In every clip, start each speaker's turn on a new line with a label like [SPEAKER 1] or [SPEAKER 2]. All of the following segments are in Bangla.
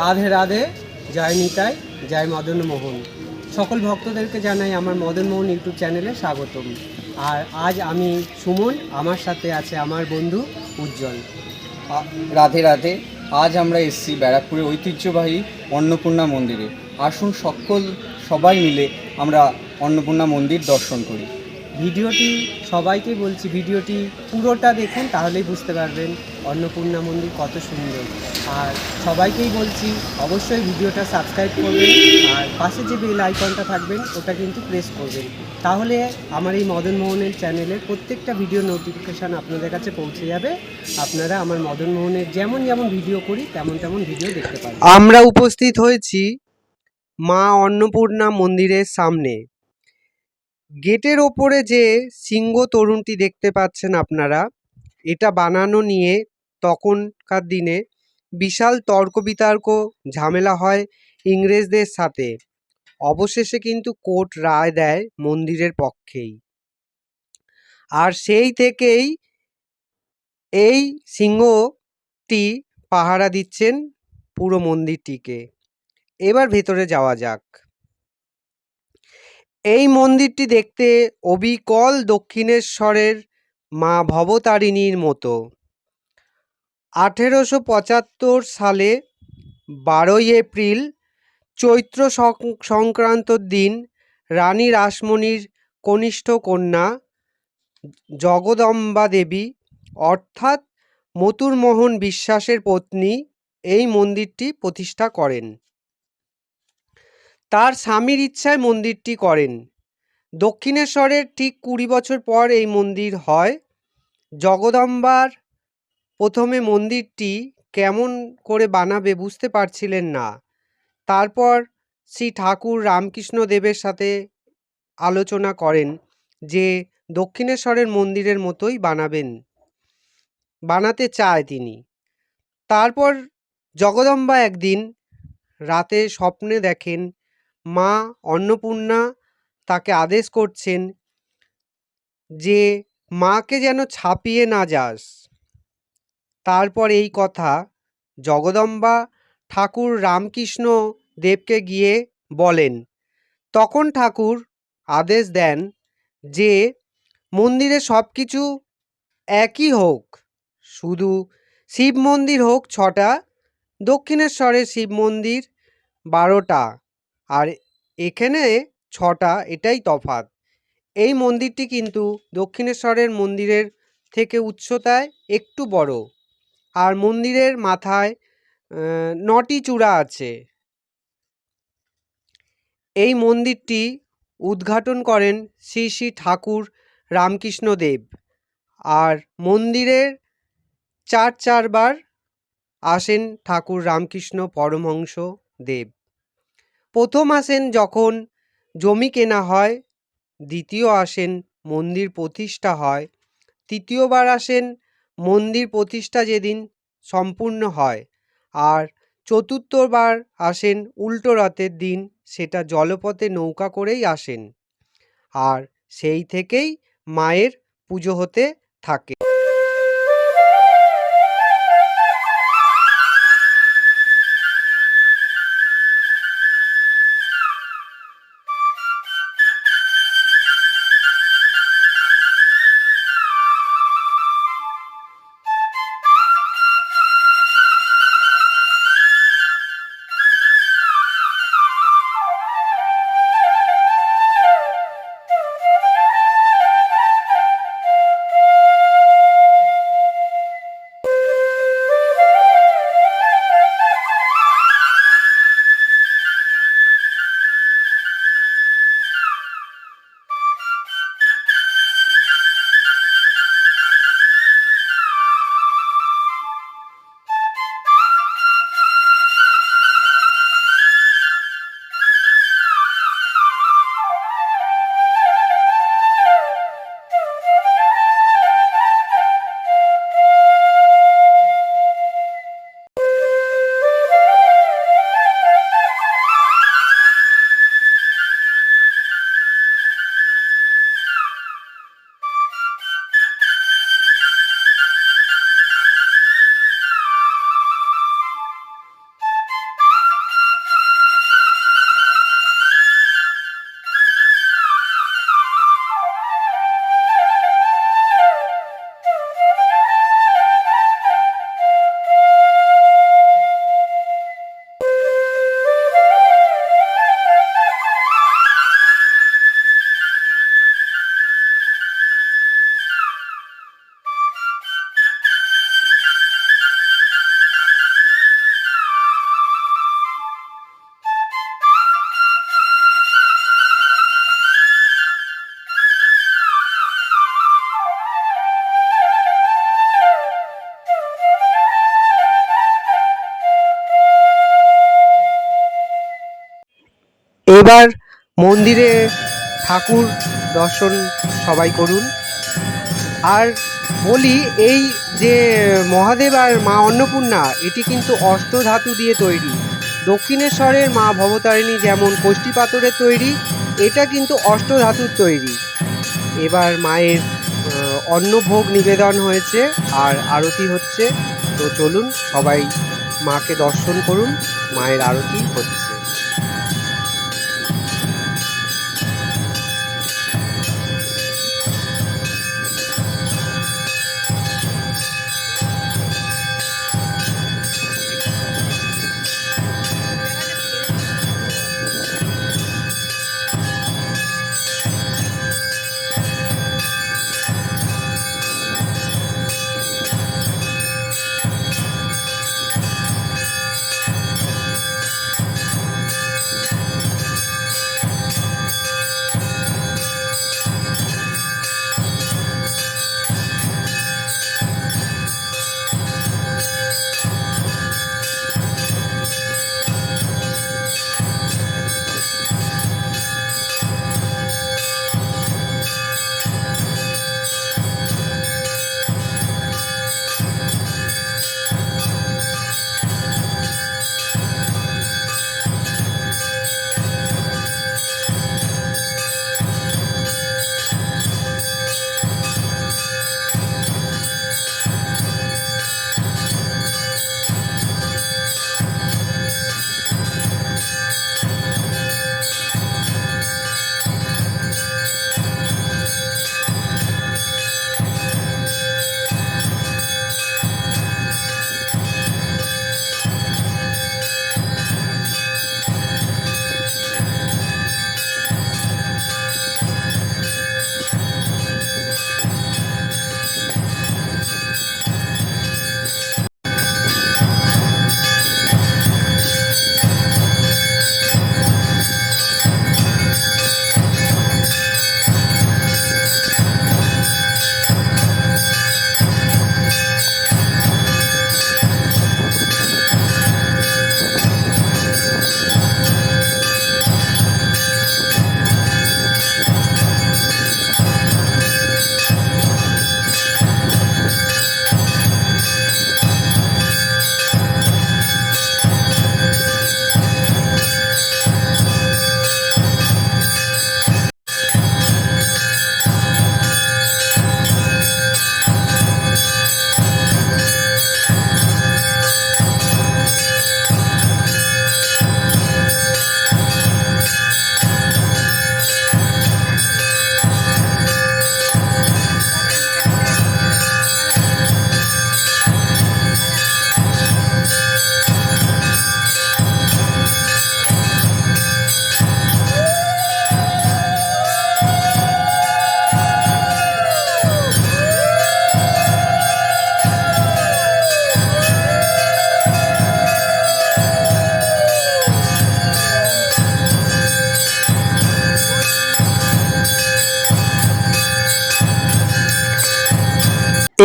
[SPEAKER 1] রাধে রাধে, জয় নিতাই, জয় মদন মোহন। সকল ভক্তদেরকে জানাই আমার মদন মোহন ইউটিউব চ্যানেলে স্বাগতম। আর আজ আমি সুমন, আমার সাথে আছে আমার বন্ধু উজ্জ্বল।
[SPEAKER 2] রাধে রাধে, আজ আমরা এসেছি ব্যারাকপুরের ঐতিহ্যবাহী অন্নপূর্ণা মন্দিরে। আসুন সকল সবাই মিলে আমরা অন্নপূর্ণা মন্দির দর্শন করি।
[SPEAKER 1] ভিডিওটি সবাইকে বলছি, ভিডিওটি পুরোটা দেখুন, তাহলেই বুঝতে পারবেন অন্নপূর্ণা মন্দির কত সুন্দর। আর সবাইকেই বলছি, অবশ্যই ভিডিওটা সাবস্ক্রাইব করবেন, আর পাশে যে বেল আইকনটা থাকবেন, ওটা কিন্তু প্রেস করবেন। তাহলে আমার এই মদন মোহনের চ্যানেলের প্রত্যেকটা ভিডিও নোটিফিকেশান আপনাদের কাছে পৌঁছে যাবে। আপনারা আমার মদন মোহনের যেমন যেমন ভিডিও করি, তেমন তেমন ভিডিও দেখতে পাবেন। আমরা উপস্থিত হয়েছি মা অন্নপূর্ণা মন্দিরের সামনে। গেটের ওপরে যে সিংহ তরুণটি দেখতে পাচ্ছেন আপনারা, এটা বানানো নিয়ে তখনকার দিনে বিশাল তর্ক বিতর্ক ঝামেলা হয় ইংরেজদের সাথে। অবশেষে কিন্তু কোর্ট রায় দেয় মন্দিরের পক্ষেই। আর সেই থেকেই এই সিংহটি পাহারা দিচ্ছেন পুরো মন্দিরটিকে। এবার ভেতরে যাওয়া যাক। এই মন্দিরটি দেখতে অবিকল দক্ষিণেশ্বরের মা ভবতারিণীর মতো। আঠেরোশো পঁচাত্তর সালে বারোই এপ্রিল, চৈত্র সংক্রান্তর দিন রানী রাসমণির কনিষ্ঠ কন্যা জগদম্বা দেবী, অর্থাৎ মতুরমোহন বিশ্বাসের পত্নী, এই মন্দিরটি প্রতিষ্ঠা করেন। তার স্বামীর ইচ্ছায় মন্দিরটি করেন। দক্ষিণেশ্বরের ঠিক কুড়ি বছর পর এই মন্দির হয়। জগদম্বার প্রথমে মন্দিরটি কেমন করে বানাবে বুঝতে পারছিলেন না। তারপর শ্রী ঠাকুর রামকৃষ্ণ দেবের সাথে আলোচনা করেন যে দক্ষিণেশ্বরের মন্দিরের মতোই বানাবেন, বানাতে চায় তিনি। তারপর জগদম্বা একদিন রাতে স্বপ্নে দেখেন মা অন্নপূর্ণা তাকে আদেশ করছেন যে, মাকে যেন ছাপিয়ে না যাস। তারপর এই কথা জগদম্বা ঠাকুর রামকৃষ্ণ দেবকে গিয়ে বলেন। তখন ঠাকুর আদেশ দেন যে, মন্দিরে সব কিছু একই হোক। শুধু শিব মন্দির হোক ছটা, দক্ষিণেশ্বরের শিব মন্দির বারোটা। আর এখানে ছটা, এটাই তফাৎ। এই মন্দিরটি কিন্তু দক্ষিণেশ্বরের মন্দিরের থেকে উচ্চতায় একটু বড় আর মন্দিরের মাথায় নটি চূড়া আছে। এই মন্দিরটি উদ্ঘাটন করেন শ্রী শ্রী ঠাকুর রামকৃষ্ণ দেব আর মন্দিরের চার চারবার আসেন ঠাকুর রামকৃষ্ণ পরমহংস দেব। প্রথম আসেন যখন জমি কেনা হয়, দ্বিতীয় আসেন মন্দির প্রতিষ্ঠা হয়, তৃতীয়বার আসেন মন্দির প্রতিষ্ঠা যেদিন সম্পূর্ণ হয়, আর চতুর্থবার আসেন উল্টো রথের দিন, সেটা জলপথে নৌকা করেই আসেন, আর সেই থেকেই মায়ের পুজো হতে থাকে। এবার মন্দিরে ঠাকুর দর্শন সবাই করুন। আর বলি, এই যে মহাদেব আর মা অন্নপূর্ণা, এটি কিন্তু অষ্টধাতু দিয়ে তৈরি। দক্ষিণেশ্বরের মা ভবতারিণী যেমন কোষ্ঠী পাথরের তৈরি, এটা কিন্তু অষ্টধাতুর তৈরি। এবার মায়ের অন্নভোগ নিবেদন হয়েছে আর আরতি হচ্ছে। তো চলুন সবাই মাকে দর্শন করুন, মায়ের আরতি হচ্ছে।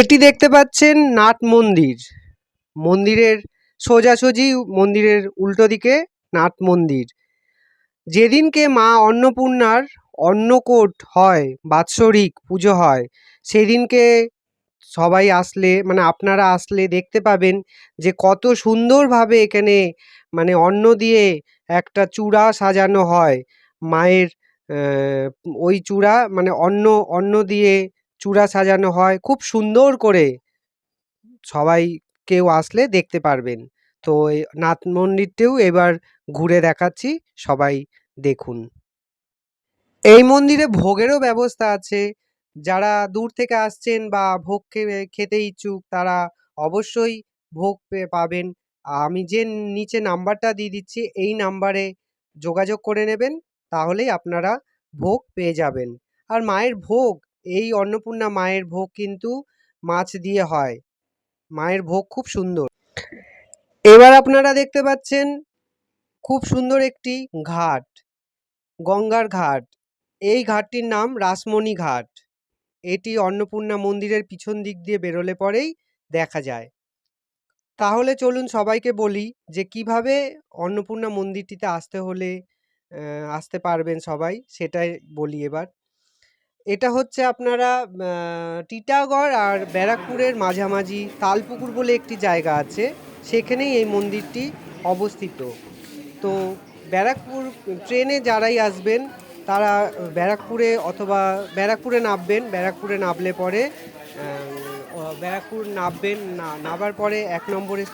[SPEAKER 1] এটি দেখতে পাচ্ছেন নাট মন্দির। মন্দিরের সোজাসুজি মন্দিরের উল্টো দিকে নাট মন্দির। যেদিনকে মা অন্নপূর্ণার অন্নকোট হয়, বাৎসরিক পুজো হয়, সেদিনকে সবাই আসলে মানে আপনারা আসলে দেখতে পাবেন যে কত সুন্দরভাবে এখানে মানে অন্ন দিয়ে একটা চূড়া সাজানো হয়। মায়ের ওই চূড়া মানে অন্ন অন্ন দিয়ে চূড়া সাজানো হয়, খুব সুন্দর করে সবাই কেউ আসলে দেখতে পারবেন। তো এই নাট মন্দিরটিও এবার ঘুরে দেখাচ্ছি, সবাই দেখুন। এই মন্দিরে ভোগেরও ব্যবস্থা আছে। যারা দূর থেকে আসছেন বা ভোগ খেতে ইচ্ছুক, তারা অবশ্যই ভোগ পাবেন। আমি যে নিচে নাম্বারটা দিয়ে দিচ্ছি, এই নাম্বারে যোগাযোগ করে নেবেন, তাহলেই আপনারা ভোগ পেয়ে যাবেন। আর মায়ের ভোগ এই অন্নপূর্ণা মায়ের ভোগ কিন্তু মাছ দিয়ে হয়। মায়ের ভোগ খুব সুন্দর। এবার আপনারা দেখতে পাচ্ছেন খুব সুন্দর একটি ঘাট, গঙ্গার ঘাট। এই ঘাটটির নাম রাসমণি ঘাট। এটি অন্নপূর্ণা মন্দিরের পিছন দিক দিয়ে বেরোলে পরেই দেখা যায়। তাহলে চলুন সবাইকে বলি যে কীভাবে অন্নপূর্ণা মন্দিরটিতে আসতে হলে আসতে পারবেন সবাই, সেটাই বলি এবার। এটা হচ্ছে আপনারা টিটাগড় আর ব্যারাকপুরের মাঝামাঝি তালপুকুর বলে একটি জায়গা আছে। সেখানেই এই মন্দিরটি অবস্থিত। তো ব্যারাকপুর, ট্রেনে যারাই আসবেন, তারা ব্যারাকপুরে অথবা ব্যারাকপুরে নামবেন, ব্যারাকপুরে নামলে পরে ব্যারাকপুর নামবেন, না, নামার পরে এক নম্বরে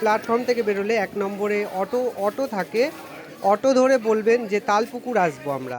[SPEAKER 1] প্ল্যাটফর্ম থেকে বেরোলে এক নম্বরে অটো অটো থাকে। অটো ধরে বলবেন যে, তালপুকুর আসব আমরা।